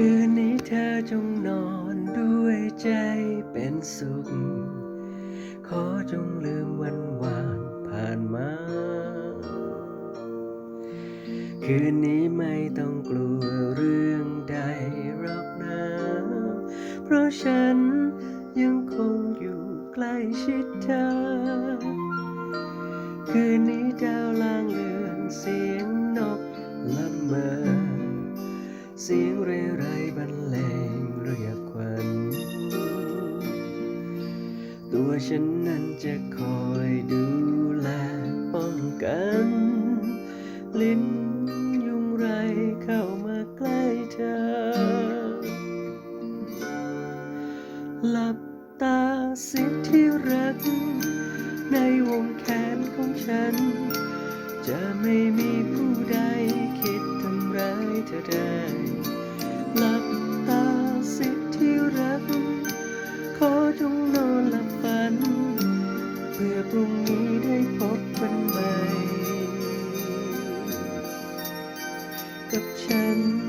คืนนี้เธอจงนอนด้วยใจเป็นสุข ขอจงลืมวันวานผ่านมา คืนนี้ไม่ต้องกลัวเรื่องใดหรอกนะเพราะฉันยังคงอยู่ใกล้ชิดเธอ คืนนี้ดาวลางเลือนเสียงนกละเมอเสียงเร ตัวฉันนั้นจะคอยดูแลป้องกัน ลิ้นยุงไรเข้ามาใกล้เธอ หลับตาสิที่รัก ในวงแขนของฉัน จะไม่มีผู้ใดคิดทำร้ายเธอได้ หลับตาสิที่รัก ขอจง ได้พบกันใหม่ กับฉัน